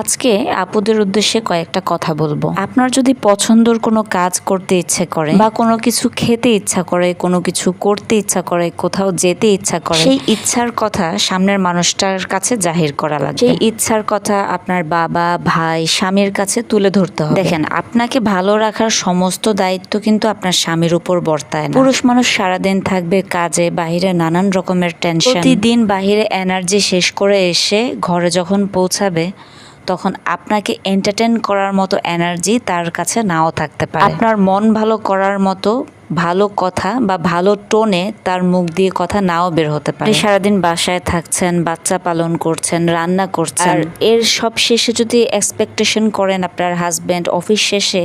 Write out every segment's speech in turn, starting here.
আজকে আপুদের উদ্দেশ্যে কয়েকটা কথা বলব। আপনার যদি পছন্দর কোনো কাজ করতে ইচ্ছে করে, বা কোনো কিছু খেতে ইচ্ছা করে, কোনো কিছু করতে ইচ্ছা করে, কোথাও যেতে ইচ্ছা করে, সেই ইচ্ছার কথা সামনের মানুষটার কাছে জাহির করা লাগবে। সেই ইচ্ছার কথা আপনার বাবা, ভাই, স্বামীর কাছে তুলে ধরতে হবে। দেখেন, আপনাকে ভালো রাখার সমস্ত দায়িত্ব কিন্তু আপনার স্বামীর উপর বর্তায় না। পুরুষ মানুষ সারাদিন থাকবে কাজে, বাহিরে নানান রকমের টেনশন প্রতিদিন বাহিরে এনার্জি শেষ করে এসে ঘরে যখন পৌঁছাবে তখন আপনাকে এন্টারটেন করার মতো এনার্জি তার কাছে নাও থাকতে পারে। আপনার মন ভালো করার মতো ভালো কথা বা ভালো টোনে তার মুখ দিয়ে কথা নাও বের হতে পারে। সারাদিন বাসায় থাকছেন বাচ্চা পালন করছেন রান্না করছেন। এর সব শেষে যদি এক্সপেকটেশন করেন আপনার হাজব্যান্ড অফিস শেষে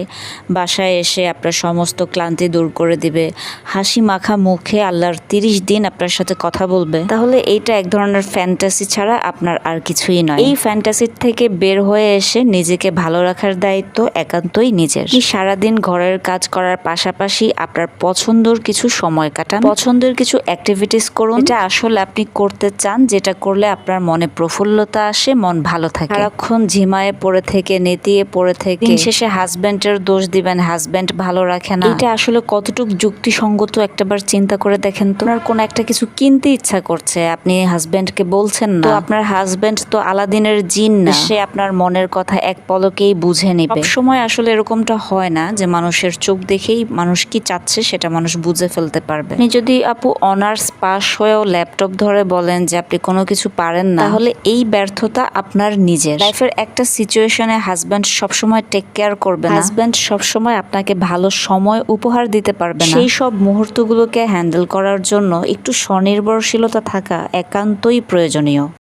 বাসায় এসে আপনার সমস্ত ক্লান্তি দূর করে দিবে হাসি মাখা মুখে আল্লাহর তিরিশ দিন আপনার সাথে কথা বলবে তাহলে এইটা এক ধরনের ফ্যান্টাসি ছাড়া আপনার আর কিছুই নয়। এই ফ্যান্টাসির থেকে বের হয়ে এসে নিজেকে ভালো রাখার দায়িত্ব একান্তই নিজের। সারাদিন ঘরের কাজ করার পাশাপাশি আপনার পছন্দর কিছু সময় কাটান। পছন্দের কিছু অ্যাক্টিভিটিস করুন। এটা আসলে আপনি করতে চান যেটা করলে আপনার মনে প্রফুল্লতা আসে মন ভালো থাকে। সারাক্ষণ ঝিমায়ে পড়ে থেকে নেতিয়ে পড়ে থেকে। দিন শেষে হাজব্যান্ডের দোষ দিবেন হাজব্যান্ড ভালো রাখে না। এটা আসলে কতটুকু যুক্তিসঙ্গত একটাবার চিন্তা করে দেখেন তো। আপনার কোনো একটা কিছু কিনতে ইচ্ছা করছে আপনি হাজব্যান্ডকে বলছেন না। তো আপনার হাজব্যান্ড তো আলাদিনের জিন না। সে আপনার মনের কথা এক পলকেই বুঝে নেবে। সময় আসলে এরকমটা হয় না যে মানুষের চোখ দেখেই মানুষ কি চাচ্ছে সেটা মানুষ বুঝে ফেলতে পারবে। আপনি যদি আপু অনার্স পাস হয়েও ল্যাপটপ ধরে বলেন যে আপনি কোনো কিছু পারেন না, তাহলে এই ব্যর্থতা আপনার নিজের। লাইফের একটা সিচুয়েশনে হাজব্যান্ড সবসময় টেক কেয়ার করবে হাজব্যান্ড সবসময় আপনাকে ভালো সময় উপহার দিতে পারবে না। সেই সব মুহূর্তগুলোকে হ্যান্ডেল করার জন্য একটু স্বনির্ভরশীলতা থাকা একান্তই প্রয়োজনীয়।